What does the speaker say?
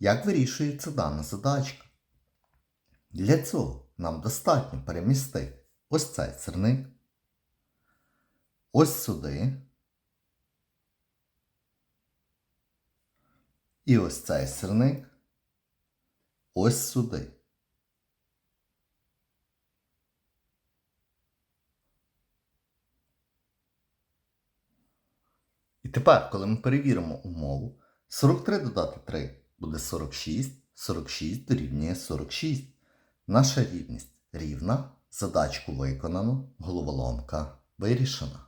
Як вирішується дана задачка? Для цього нам достатньо перемістити ось цей сирник, ось сюди. І ось цей сирник ось сюди. І тепер, коли ми перевіримо умову, 43 додати 3 буде 46, 46 дорівнює 46. Наша рівність рівна, задачку виконано, головоломка вирішена.